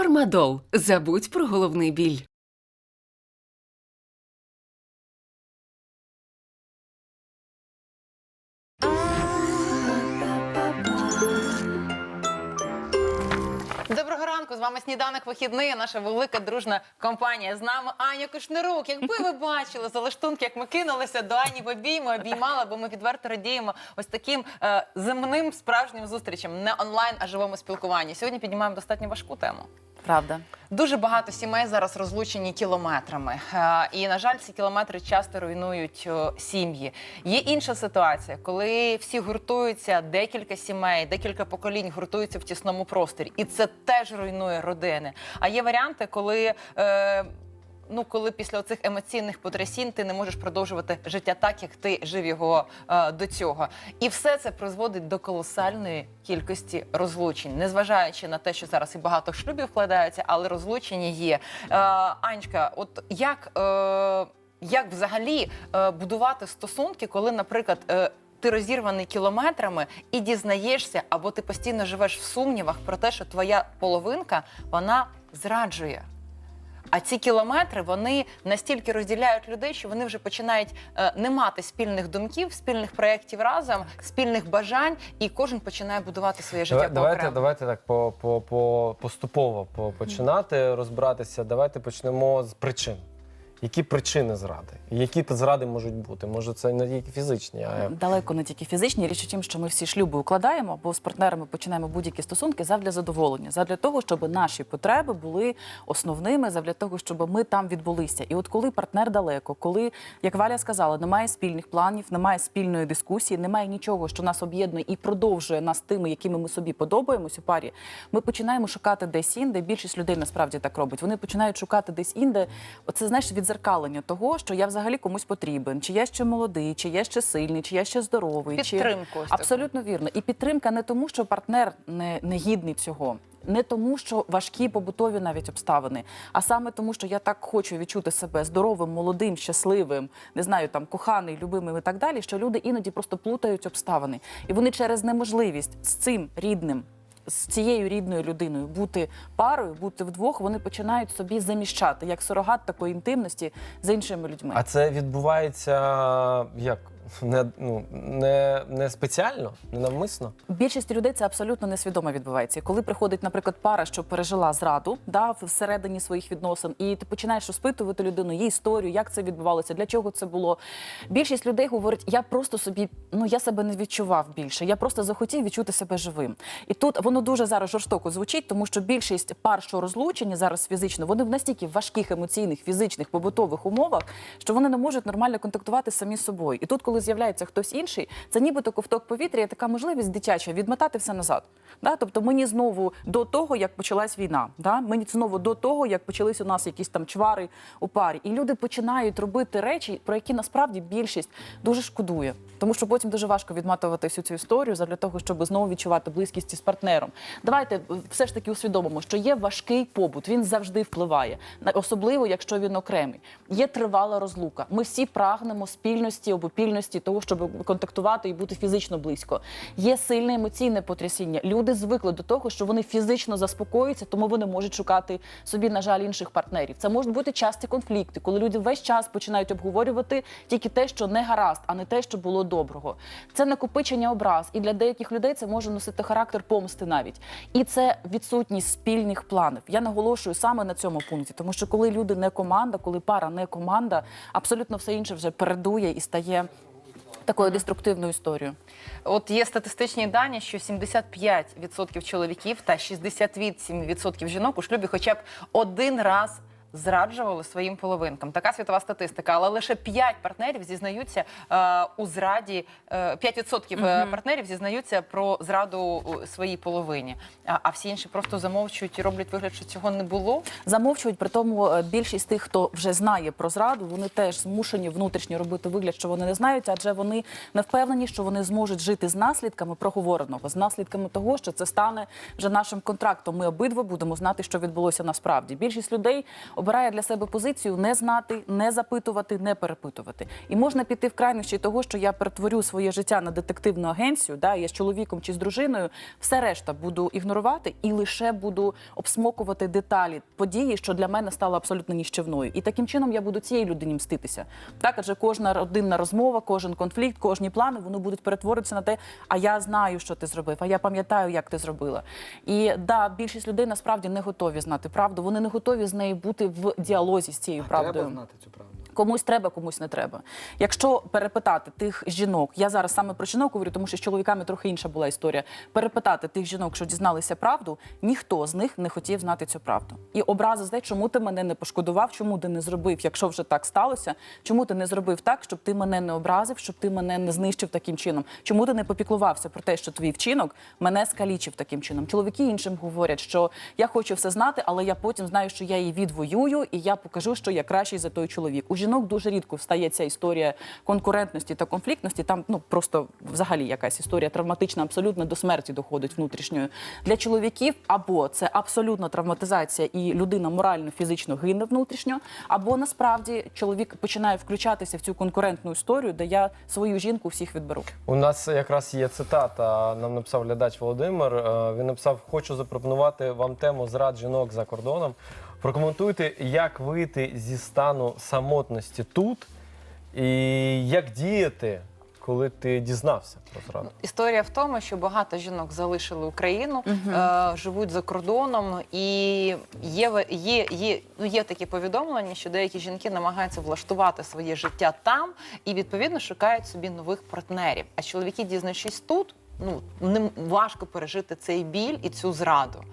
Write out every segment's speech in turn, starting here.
Фармадол. Забудь про головний біль. Доброго ранку, з вами сніданок вихідний. Наша велика дружна компанія. З нами Аня Кушнирук. Якби ви бачили залаштунки, як ми кинулися до Ані в обійми, обіймали, бо ми відверто радіємо ось таким е, земним справжнім зустрічам, не онлайн, а живому спілкуванні. Сьогодні піднімаємо достатньо важку тему. Правда. Дуже багато сімей зараз розлучені кілометрами, Е, і на жаль, ці кілометри часто руйнують сім'ї. Є інша ситуація, коли всі гуртуються, декілька сімей, декілька поколінь гуртуються в тісному просторі, і це теж руйнує родини. А є варіанти, коли. Е, Ну, коли після цих емоційних потрясінь ти не можеш продовжувати життя так, як ти жив його е, до цього, і все це призводить до колосальної кількості розлучень, незважаючи на те, що зараз і багато шлюбів вкладаються, але розлучення є. Е, Анечка, от як, е, як взагалі е, будувати стосунки, коли, наприклад, е, ти розірваний кілометрами і дізнаєшся, або ти постійно живеш в сумнівах про те, що твоя половинка вона зраджує. А ці кілометри вони настільки розділяють людей, що вони вже починають е, не мати спільних думків, спільних проєктів разом, спільних бажань, і кожен починає будувати своє життя Давай, давайте, давайте так по, по, по, поступово по, починати розбиратися. Давайте почнемо з причин. Які причини зради? Які зради можуть бути? Може, це не тільки фізичні, а Далеко не тільки фізичні. Річ у тім, що ми всі шлюби укладаємо, бо з партнерами починаємо будь-які стосунки задля задоволення, задля того, щоб наші потреби були основними, задля того, щоб ми там відбулися. І от коли партнер далеко, коли, як Валя сказала, немає спільних планів, немає спільної дискусії, немає нічого, що нас об'єднує і продовжує нас тими, якими ми собі подобаємось у парі, ми починаємо шукати десь інде. Більшість людей насправді так робить. Вони починають шукати десь інде. Оце знаєш відзеркалення того, що я взагалі комусь потрібен, чи я ще молодий, чи я ще сильний, чи я ще здоровий, Підтримку чи абсолютно вірно. І підтримка не тому, що партнер не, не гідний цього. Не тому, що важкі побутові навіть обставини, а саме тому, що я так хочу відчути себе здоровим, молодим, щасливим, не знаю, там коханий, любимим і так далі. Що люди іноді просто плутають обставини, і вони через неможливість з цим рідним. З цією рідною людиною бути парою, бути вдвох, вони починають собі заміщати як сурогат такої інтимності з іншими людьми. а це відбувається як не, ну, не, не спеціально, не навмисно. Більшість людей це абсолютно несвідомо відбувається. Коли приходить, наприклад, пара, що пережила зраду да, всередині своїх відносин, і ти починаєш розпитувати людину, її історію, як це відбувалося, для чого це було. Більшість людей говорить, я просто собі, ну я себе не відчував більше, я просто захотів відчути себе живим. І тут воно дуже зараз жорстоко звучить, тому що більшість пар, що розлучені зараз фізично, вони в настільки важких емоційних, фізичних, побутових умовах, що вони не можуть нормально контактувати самі з собою. І тут, коли з'являється хтось інший, це нібито ковток повітря, є така можливість дитяча відмотати все назад. Да? Тобто мені знову до того, як почалась війна, да? мені знову до того, як почались у нас якісь там чвари у парі. І люди починають робити речі, про які насправді більшість дуже шкодує. Тому що потім дуже важко відматувати всю цю історію для того, щоб знову відчувати близькість із партнером. Давайте е, все ж таки усвідомимо, що є важкий побут, він завжди впливає, особливо якщо він окремий. Є тривала розлука. Ми всі прагнемо спільності, обопільності, того, щоб контактувати і бути фізично близько. Є сильне емоційне потрясіння. Люди звикли до того, що вони фізично заспокоюються, тому вони можуть шукати собі, на жаль, інших партнерів. Це можуть бути часті конфлікти, коли люди весь час починають обговорювати тільки те, що не гаразд, а не те, що було доброго. Це накопичення образ, і для деяких людей це може носити характер помсти навіть. І це відсутність спільних планів. Я наголошую саме на цьому пункті, тому що коли люди не команда, коли пара не команда, абсолютно все інше вже передує і стає такою деструктивною історією. От є статистичні дані, що 75% чоловіків та 68% жінок у шлюбі хоча б один раз. Зраджували своїм половинкам. Така світова статистика. Але лише 5 партнерів зізнаються е, у зраді, е, 5% е, партнерів зізнаються про зраду своїй половині. А, а всі інші просто замовчують і роблять вигляд, що цього не було. Замовчують, при тому е, більшість тих, хто вже знає про зраду, вони теж змушені внутрішньо робити вигляд, що вони не знають, адже вони не впевнені, що вони зможуть жити з наслідками проговореного, з наслідками того, що це стане вже нашим контрактом. Ми обидва будемо знати, що відбулося насправді. Більшість людей обирає для себе позицію не знати, не запитувати, не перепитувати. І можна піти в крайнощі того, що я перетворю своє життя на детективну агенцію, да, я з чоловіком чи з дружиною, все решта буду ігнорувати і лише буду обсмокувати деталі події, що для мене стало абсолютно ніщівною. І таким чином я буду цієї людині мститися. Так, адже кожна родинна розмова, кожен конфлікт, кожні плани вони будуть перетворитися на те, а я знаю, що ти зробив, а я пам'ятаю, як ти зробила. І да, більшість людей насправді не готові знати правду. Вони не готові з нею бути в діалозі з цією правдою. Треба знати цю правду. Комусь треба, комусь не треба. Якщо перепитати тих жінок, я зараз саме про жінок говорю, тому що з чоловіками трохи інша була історія. Перепитати тих жінок, що дізналися правду, ніхто з них не хотів знати цю правду. І образи з чому ти мене не пошкодував, чому ти не зробив, якщо вже так сталося, чому ти не зробив так, щоб ти мене не образив, щоб ти мене не знищив таким чином? Чому ти не попіклувався про те, що твій вчинок мене скалічив таким чином? Чоловіки іншим говорять, що я хочу все знати, але я потім знаю, що я її відвоюю, і я покажу, що я кращий за той чоловік. У жінок дуже рідко встає ця історія конкурентності та конфліктності. Там ну просто взагалі якась історія травматична, абсолютно до смерті доходить внутрішньою. Для чоловіків або це абсолютна травматизація, і людина морально, фізично гине внутрішньо, або насправді чоловік починає включатися в цю конкурентну історію, де я свою жінку всіх відберу. У нас якраз є цитата. Нам написав глядач Володимир. Е, Він написав: Хочу запропонувати вам тему зрад жінок за кордоном. Прокоментуйте, як вийти зі стану самотності тут, і як діяти, коли ти дізнався про зраду. Історія в тому, що багато жінок залишили Україну, е, живуть за кордоном, і є, є, є, ну, є такі повідомлення, що деякі жінки намагаються влаштувати своє життя там і відповідно шукають собі нових партнерів. А чоловіки, дізнаючись тут. Ну ним важко пережити цей біль і цю зраду.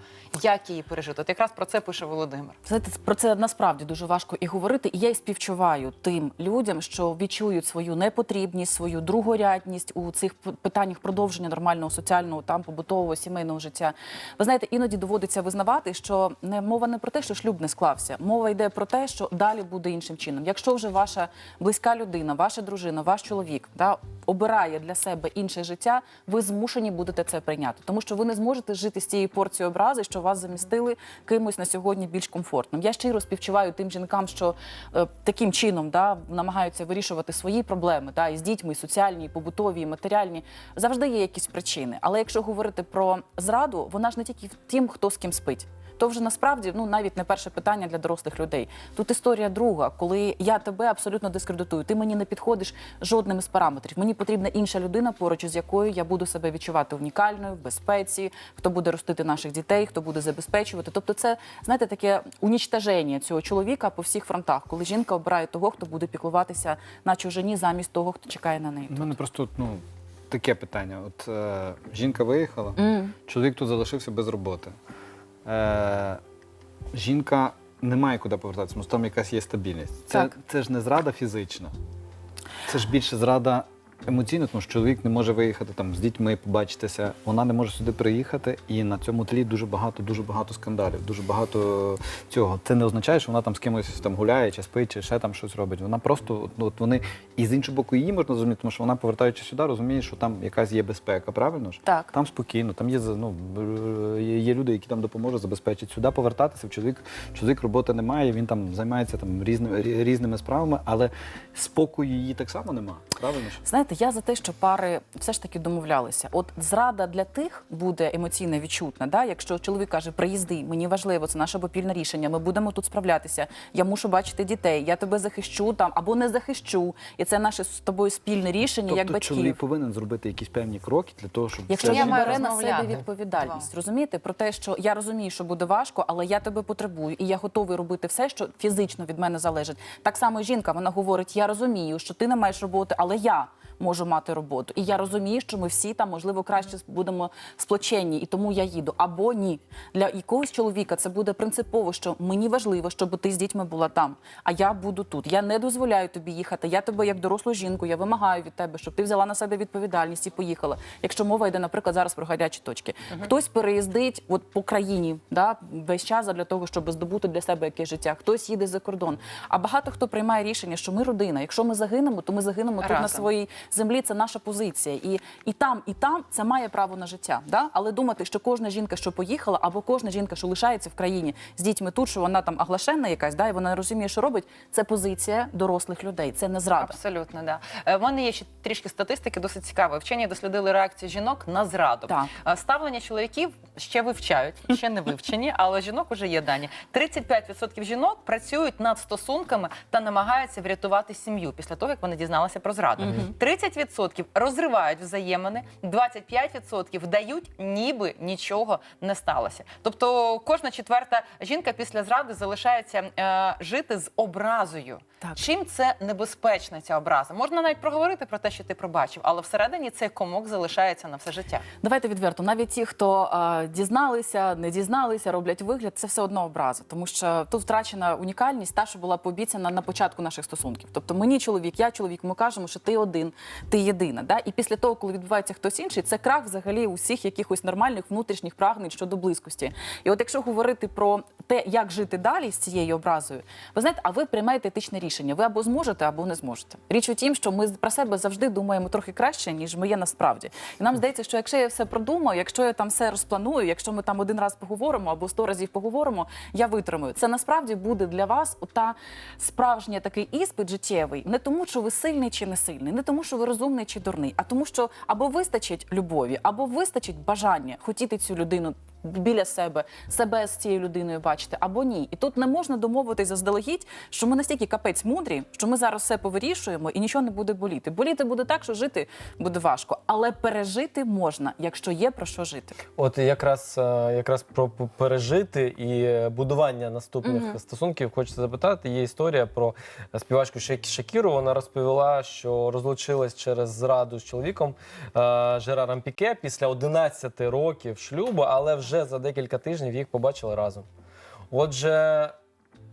Як її пережити? От якраз про це пише Володимир. Знаєте, про це насправді дуже важко і говорити. І я й співчуваю тим людям, що відчують свою непотрібність, свою другорядність у цих питаннях продовження нормального соціального там побутового сімейного життя. Ви знаєте, іноді доводиться визнавати, що не мова не про те, що шлюб не склався. Мова йде про те, що далі буде іншим чином. Якщо вже ваша близька людина, ваша дружина, ваш чоловік да, обирає для себе інше життя, ви змушені будете це прийняти, тому що ви не зможете жити з цією порцією образи, що вас замістили кимось на сьогодні більш комфортним. Я щиро співчуваю тим жінкам, що е, таким чином да, намагаються вирішувати свої проблеми да, і з дітьми, і соціальні, і побутові, і матеріальні. Завжди є якісь причини. Але якщо говорити про зраду, вона ж не тільки в тім, хто з ким спить. То вже насправді ну навіть не перше питання для дорослих людей. Тут історія друга, коли я тебе абсолютно дискредитую. Ти мені не підходиш жодним із параметрів. Мені потрібна інша людина, поруч з якою я буду себе відчувати унікальною, в безпеці, хто буде ростити наших дітей, хто буде забезпечувати. Тобто, це знаєте таке унічтаження цього чоловіка по всіх фронтах, коли жінка обирає того, хто буде піклуватися на чужині замість того, хто чекає на неї. У мене просто ну, таке питання. От е, жінка виїхала, чоловік тут залишився без роботи. Е, жінка не має куди повертатися, тому що там якась є стабільність. Це, Так. це ж не зрада фізична, це ж більше зрада емоційна, тому що чоловік не може виїхати там з дітьми, побачитися. Вона не може сюди приїхати, і на цьому тлі дуже багато, дуже багато скандалів, дуже багато цього. Це не означає, що вона там з кимось там гуляє, чи спить, чи ще там щось робить. Вона просто ну, от вони і з іншого боку її можна зрозуміти, тому що вона, повертаючись сюди, розуміє, що там якась є безпека, правильно ж? Так. Там спокійно, там є ну, є, люди, які там допоможуть забезпечити сюди повертатися. В чоловік, чоловік роботи немає, він там займається там різними різними справами, але спокою її так само немає. Правильно ж? Знаєте, я за те, що пари все ж таки домовлялися. От зрада для тих буде емоційно відчутна. Да? Якщо чоловік каже, приїзди, мені важливо, це наше попільне рішення. Ми будемо тут справлятися. Я мушу бачити дітей, я тебе захищу там або не захищу. І це наше з тобою спільне рішення, як тобто батьків. чоловік повинен зробити якісь певні кроки для того, щоб Якщо Я маю бере на себе відповідальність, розумієте, про те, що я розумію, що буде важко, але я тебе потребую, і я готовий робити все, що фізично від мене залежить. Так само жінка, вона говорить: я розумію, що ти не маєш роботи, але я. Можу мати роботу, і я розумію, що ми всі там можливо краще будемо сплоченні, і тому я їду. Або ні. Для якогось чоловіка це буде принципово, що мені важливо, щоб ти з дітьми була там, а я буду тут. Я не дозволяю тобі їхати. Я тебе як дорослу жінку, я вимагаю від тебе, щоб ти взяла на себе відповідальність і поїхала. Якщо мова йде, наприклад, зараз про гарячі точки. Хтось переїздить от по країні, да, весь час для того, щоб здобути для себе якесь життя. Хтось їде за кордон. А багато хто приймає рішення, що ми родина. Якщо ми загинемо, то ми загинемо тут на своїй землі це наша позиція. І, і там, і там це має право на життя. Да? Але думати, що кожна жінка, що поїхала, або кожна жінка, що лишається в країні з дітьми тут, що вона там аглашенна якась, да, і вона не розуміє, що робить. Це позиція дорослих людей. Це не зрада. Абсолютно, да. Е, В мене є ще трішки статистики, досить цікавої. Вчені дослідили реакцію жінок на зраду. Так. Е, Ставлення чоловіків ще вивчають, ще не вивчені, але жінок вже є дані. 35% жінок працюють над стосунками та намагаються врятувати сім'ю після того, як вони дізналися про зраду. 30% розривають взаємини, 25% вдають, ніби нічого не сталося. Тобто кожна четверта жінка після зради залишається е, жити з образою. Так. Чим це небезпечна ця образа? Можна навіть проговорити про те, що ти пробачив, але всередині цей комок залишається на все життя. Давайте відверто, навіть ті, хто е, дізналися, не дізналися, роблять вигляд, це все одно образа, тому що тут втрачена унікальність, та що була пообіцяна на початку наших стосунків. Тобто мені чоловік, я чоловік, ми кажемо, що ти один, ти єдина. Да? І після того, коли відбувається хтось інший, це крах взагалі усіх якихось нормальних внутрішніх прагнень щодо близькості. І от якщо говорити про те, як жити далі з цією образою, ви знаєте, а ви приймаєте етичне рішення. Ви або зможете, або не зможете. Річ у тім, що ми про себе завжди думаємо трохи краще, ніж ми є насправді. І нам здається, що якщо я все продумаю, якщо я там все розпланую, якщо ми там один раз поговоримо або сто разів поговоримо, я витримаю. Це насправді буде для вас та справжній такий іспит життєвий, не тому, що ви сильний чи не сильний, не тому, що ви розумний чи дурний, а тому, що або вистачить любові, або вистачить бажання хотіти цю людину біля себе, себе з цією людиною бачити, або ні. І тут не можна домовитись заздалегідь, що ми настільки капець мудрі, що ми зараз все повирішуємо і нічого не буде боліти. Боліти буде так, що жити буде важко, але пережити можна, якщо є про що жити. От якраз е, якраз про пережити і будування наступних стосунків хочеться запитати. Є історія про співачку Шак- Шакіру. Вона розповіла, що розлучилась через зраду з чоловіком е, Жераром Піке після 11 років шлюбу, але вже за декілька тижнів їх побачили разом. Отже,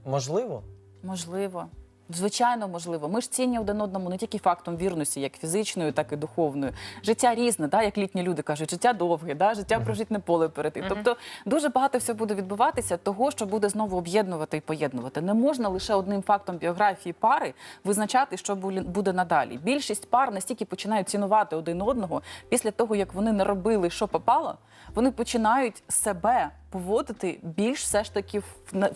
можливо. Можливо. Звичайно, можливо. Ми ж цінні один одному не тільки фактом вірності, як фізичною, так і духовною. Життя різне, да, як літні люди кажуть, життя довге, да, життя прожить не поле перейти. Тобто дуже багато всього буде відбуватися, того, що буде знову об'єднувати і поєднувати. Не можна лише одним фактом біографії пари визначати, що буде надалі. Більшість пар настільки починають цінувати один одного після того, як вони не робили, що попало, вони починають себе поводити більш все ж таки в,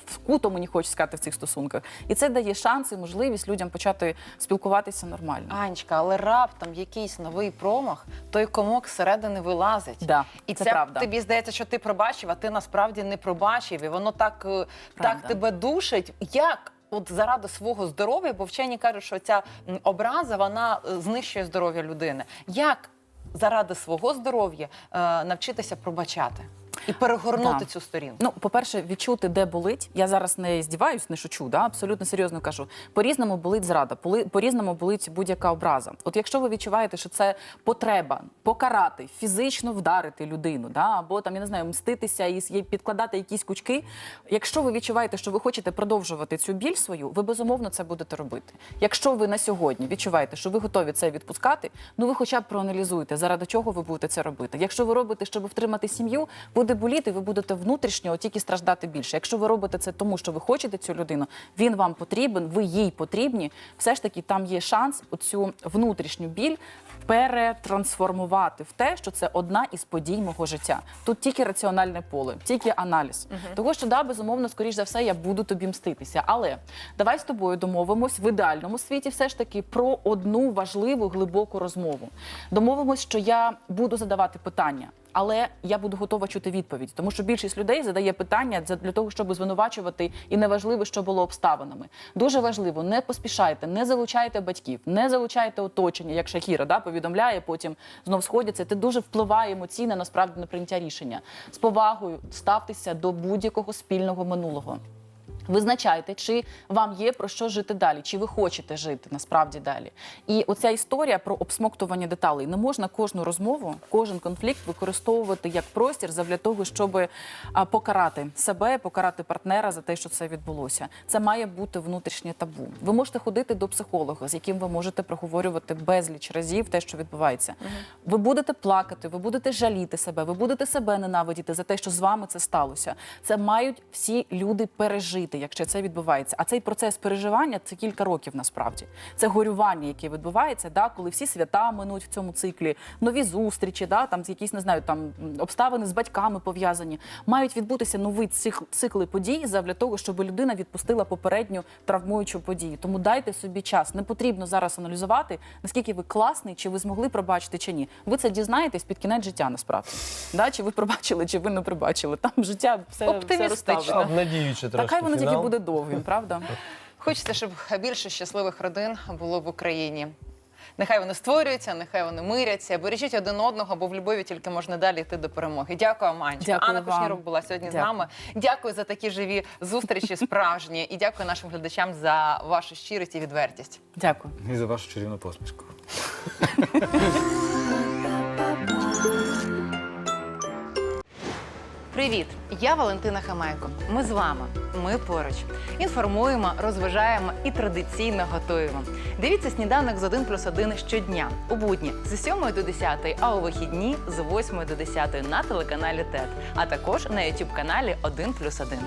вкуто, мені хочеться сказати, в цих стосунках. І це дає шанс і можливість людям почати спілкуватися нормально. Анечка, але раптом якийсь новий промах, той комок зсередини вилазить. Да, і це це, правда. тобі здається, що ти пробачив, а ти насправді не пробачив. І воно так, е, так тебе душить. Як? От заради свого здоров'я, бо вчені кажуть, що ця образа вона е, знищує здоров'я людини. Як заради свого здоров'я е, навчитися пробачати і перегорнути Да. цю сторінку? Ну, по-перше, відчути, де болить. Я зараз не здіваюсь, не шучу, да? абсолютно серйозно кажу. По-різному болить зрада, поли- по-різному болить будь-яка образа. От якщо ви відчуваєте, що це потреба покарати, фізично вдарити людину, да? або там, я не знаю, мститися і і підкладати якісь кучки. Якщо ви відчуваєте, що ви хочете продовжувати цю біль свою, ви безумовно це будете робити. Якщо ви на сьогодні відчуваєте, що ви готові це відпускати, ну ви хоча б проаналізуйте, заради чого ви будете це робити. Якщо ви робите, щоб втримати сім'ю, буде боліти, ви будете внутрішньо тільки страждати більше. Якщо ви робите це тому, що ви хочете цю людину, він вам потрібен, ви їй потрібні. Все ж таки там є шанс оцю внутрішню біль перетрансформувати в те, що це одна із подій мого життя. Тут тільки раціональне поле, тільки аналіз. Того, що да, безумовно, скоріш за все, я буду тобі мститися. Але давай з тобою домовимось в ідеальному світі, все ж таки про одну важливу глибоку розмову. Домовимось, що я буду задавати питання. Але я буду готова чути відповідь, тому що більшість людей задає питання для- того, щоб звинувачувати, і неважливо, що було обставинами. Дуже важливо, не поспішайте, не залучайте батьків, не залучайте оточення, як Шахіра да, повідомляє, потім знов сходяться. Це дуже впливає емоційно насправді на прийняття рішення. З повагою ставтеся до будь-якого спільного минулого. Визначайте, чи вам є про що жити далі, чи ви хочете жити насправді далі. І оця історія про обсмоктування деталей не можна кожну розмову, кожен конфлікт використовувати як простір для того, щоб покарати себе, покарати партнера за те, що це відбулося. Це має бути внутрішнє табу. Ви можете ходити до психолога, з яким ви можете проговорювати безліч разів те, що відбувається. Ви будете плакати, ви будете жаліти себе, ви будете себе ненавидіти за те, що з вами це сталося. Це мають всі люди пережити. Якщо це відбувається. А цей процес переживання це кілька років насправді. Це горювання, яке відбувається, да, коли всі свята минуть в цьому циклі, нові зустрічі, да, там якісь не знаю, там обставини з батьками пов'язані. Мають відбутися нові цих цикли подій для того, щоб людина відпустила попередню травмуючу подію. Тому дайте собі час. Не потрібно зараз аналізувати, наскільки ви класний, чи ви змогли пробачити чи ні. Ви це дізнаєтесь під кінець життя насправді. Да? Чи ви пробачили, чи ви не пробачили. Там життя все, все розставлено. Обнадіючи трошки Так хай воно фінал. буде довгим, правда? Хочеться, щоб більше щасливих родин було в Україні. Нехай вони створюються, нехай вони миряться. Бережіть один одного, бо в любові тільки можна далі йти до перемоги. Дякую, Аманчик. Дякую Анна. Кушнірук була сьогодні з нами. Дякую за такі живі зустрічі, справжні. І дякую нашим глядачам за вашу щирість і відвертість. Дякую. І за вашу чарівну посмішку. Привіт! Я Валентина Хамайко. Ми з вами. Ми поруч. Інформуємо, розважаємо і традиційно готуємо. Дивіться сніданок з 1 плюс 1 щодня у будні з 7 до 10, а у вихідні з 8 до 10 на телеканалі ТЕТ, а також на YouTube каналі 1 плюс 1.